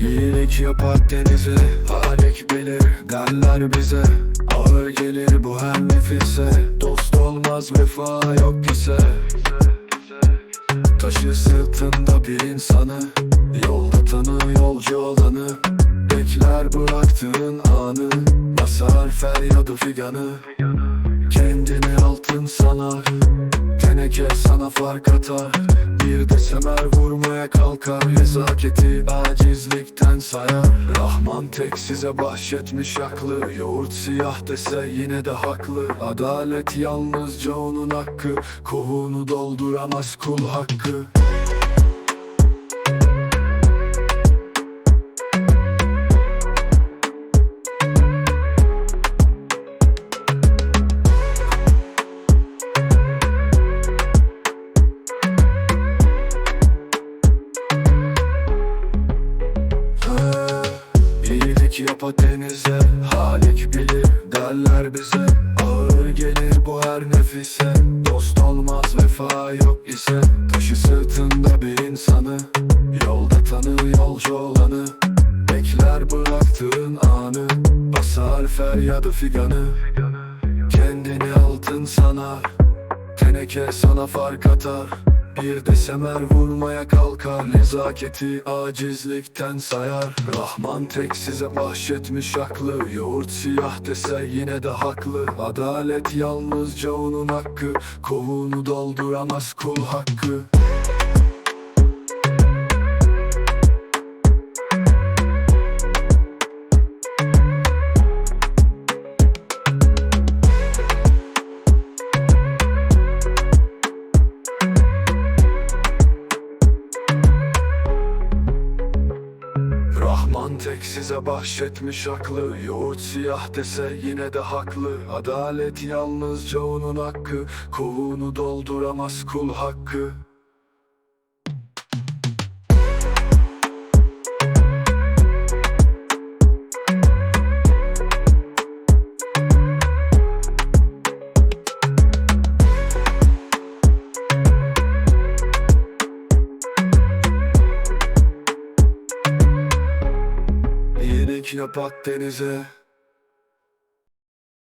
İyilik yapar denize Halik bilir derler bize. Ağır gelir bu her nefise. Dost olmaz vefa yok ise. Taşı sırtında bir insanı Yolda tanı yolcu olanı. Bekler bıraktığın anı Basar feryadı figanı. Kendini altın sanar Teneke sana fark atar. Bir de semer vurmaya kalkar Nezaketi acizlikten sayar. Rahman tek size bahşetmiş aklı. Yoğurt siyah dese yine de haklı. Adalet yalnızca onun hakkı. Kovunu dolduramaz kul hakkı Yapa denize Halik bilir derler bize. Ağır gelir bu her nefise. Dost olmaz vefa yok ise. Taşı sırtında bir insanı. Yolda tanı yolcu olanı. Bekler bıraktığın anı. Basar feryadı figanı. Kendini altın sanar. Teneke sana fark atar Bir de semer vurmaya kalkar Nezaketi acizlikten sayar. Rahman tek size bahşetmiş aklı Yoğurt siyah dese yine de haklı. Adalet yalnızca onun hakkı Kovunu dolduramaz kul hakkı Rahman tek size bahşetmiş aklı. Yoğurt siyah dese yine de haklı. Adalet yalnızca onun hakkı. Kovunu dolduramaz kul hakkı İyilik yap Akdeniz'e